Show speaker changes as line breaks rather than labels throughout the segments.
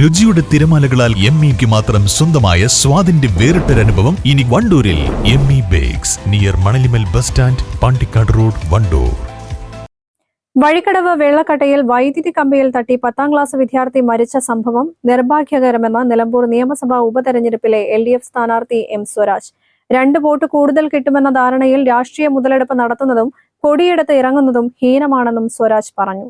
രുചിയുടെ തിരമാലകളാൽ എം ഇക്ക് മാത്രം സ്വന്തമായ സ്വാദിന്റെ വേറിട്ടൊരനുഭവം ഇനി വണ്ടൂരിൽ M E bakes near Manalimal bus stand Pandikkad road Wandoor.
Vazhikkadavu വെള്ളക്കട്ടയിൽ വൈദ്യുതി കമ്പിയിൽ തട്ടി പത്താം ക്ലാസ് വിദ്യാർത്ഥി മരിച്ച സംഭവം നിർഭാഗ്യകരമെന്ന് നിലമ്പൂർ നിയമസഭാ ഉപതെരഞ്ഞെടുപ്പിലെ എൽ ഡി എഫ് സ്ഥാനാർത്ഥി എം സ്വരാജ്. രണ്ട് വോട്ട് കൂടുതൽ കിട്ടുമെന്ന ധാരണയിൽ രാഷ്ട്രീയ മുതലെടുപ്പ് നടത്തുന്നതും കൊടിയെടുത്ത് ഇറങ്ങുന്നതും ഹീനമാണെന്നും സ്വരാജ് പറഞ്ഞു.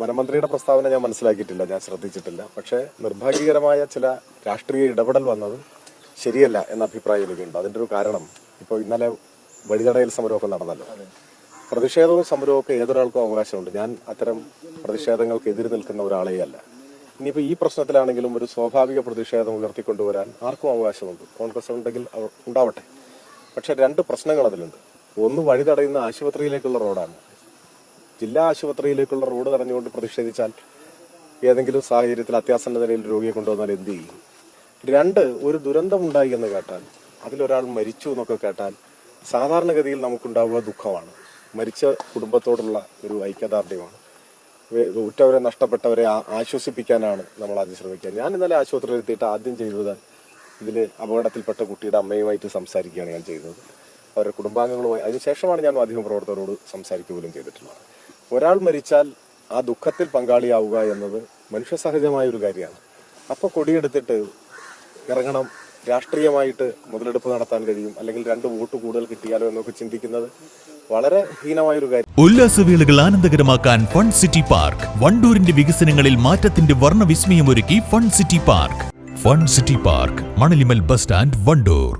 വനമന്ത്രിയുടെ പ്രസ്താവന ഞാൻ മനസ്സിലാക്കിയിട്ടില്ല ഞാൻ ശ്രദ്ധിച്ചിട്ടില്ല. പക്ഷേ നിർഭാഗ്യകരമായ ചില രാഷ്ട്രീയ ഇടപെടൽ വന്നത് ശരിയല്ല എന്ന അഭിപ്രായം എനിക്കുണ്ട്. അതിന്റെ ഒരു കാരണം ഇപ്പോൾ ഇന്നലെ വഴിതടയൽ സമരമൊക്കെ നടന്നല്ലോ. പ്രതിഷേധവും സമരവും ഏതൊരാൾക്കും അവകാശമുണ്ട്. ഞാൻ അത്തരം പ്രതിഷേധങ്ങൾക്ക് എതിര് നിൽക്കുന്ന ഒരാളേ അല്ല ഇനിയിപ്പോൾ ഈ പ്രശ്നത്തിലാണെങ്കിലും ഒരു സ്വാഭാവിക പ്രതിഷേധം ഉയർത്തിക്കൊണ്ടുവരാൻ ആർക്കും അവകാശമുണ്ട്. കോൺഗ്രസ് ഉണ്ടെങ്കിൽ ഉണ്ടാവട്ടെ. പക്ഷേ രണ്ട് പ്രശ്നങ്ങൾ അതിലുണ്ട്. ഒന്ന് വഴി തടയുന്ന ആശുപത്രിയിലേക്കുള്ള റോഡാണ്. ജില്ലാ ആശുപത്രിയിലേക്കുള്ള റോഡ് തടഞ്ഞുകൊണ്ട് പ്രതിഷേധിച്ചാൽ ഏതെങ്കിലും സാഹചര്യത്തിൽ അത്യാസന്ന നിലയിൽ രോഗിയെ കൊണ്ടുവന്നാൽ എന്ത് ചെയ്യും? രണ്ട് ഒരു ദുരന്തമുണ്ടായി എന്ന് കേട്ടാൽ അതിലൊരാൾ മരിച്ചു എന്നൊക്കെ കേട്ടാൽ സാധാരണഗതിയിൽ നമുക്കുണ്ടാവുക ദുഃഖമാണ്. മരിച്ച കുടുംബത്തോടുള്ള ഒരു ഐക്യദാർഢ്യമാണ്. ഉറ്റവരെ നഷ്ടപ്പെട്ടവരെ ആശ്വസിപ്പിക്കാനാണ് നമ്മൾ ആദ്യം ശ്രമിക്കുക. ഞാൻ ഇന്നലെ ആശുപത്രിയിൽ എത്തിയിട്ട് ആദ്യം ചെയ്തത് ഇതിൽ അപകടത്തിൽപ്പെട്ട കുട്ടിയുടെ അമ്മയുമായിട്ട് സംസാരിക്കുകയാണ് ഞാൻ ചെയ്തത്. അവരുടെ കുടുംബാംഗങ്ങളുമായി അതിനുശേഷമാണ് ഞാൻ മാധ്യമപ്രവർത്തകരോട് സംസാരിക്കുക പോലും ചെയ്തിട്ടുള്ളത്. ഒരാൾ മരിച്ചാൽ ആ ദുഃഖത്തിൽ പങ്കാളിയാവുക എന്നത് മനുഷ്യസഹജമായ ഒരു കാര്യമാണ്. അപ്പോൾ കൊടിയെടുത്തിട്ട് ഇറങ്ങണം രാഷ്ട്രീയമായിട്ട് മുതലെടുപ്പ് നടത്താൻ കഴിയും അല്ലെങ്കിൽ രണ്ട് വോട്ട് കൂടുതൽ കിട്ടിയാലോ എന്നൊക്കെ ചിന്തിക്കുന്നത് വളരെ ഹീനമായൊരു കാര്യം.
ഉല്ലാസവേളകൾ ആനന്ദകരമാക്കാൻ ഫൺ സിറ്റി പാർക്ക്. വണ്ടൂരിന്റെ വികസനങ്ങളിൽ മാറ്റത്തിന്റെ വർണവിസ്മയം ഒരുക്കി fun city park. Fun city park Manalimal bus stand Wandoor.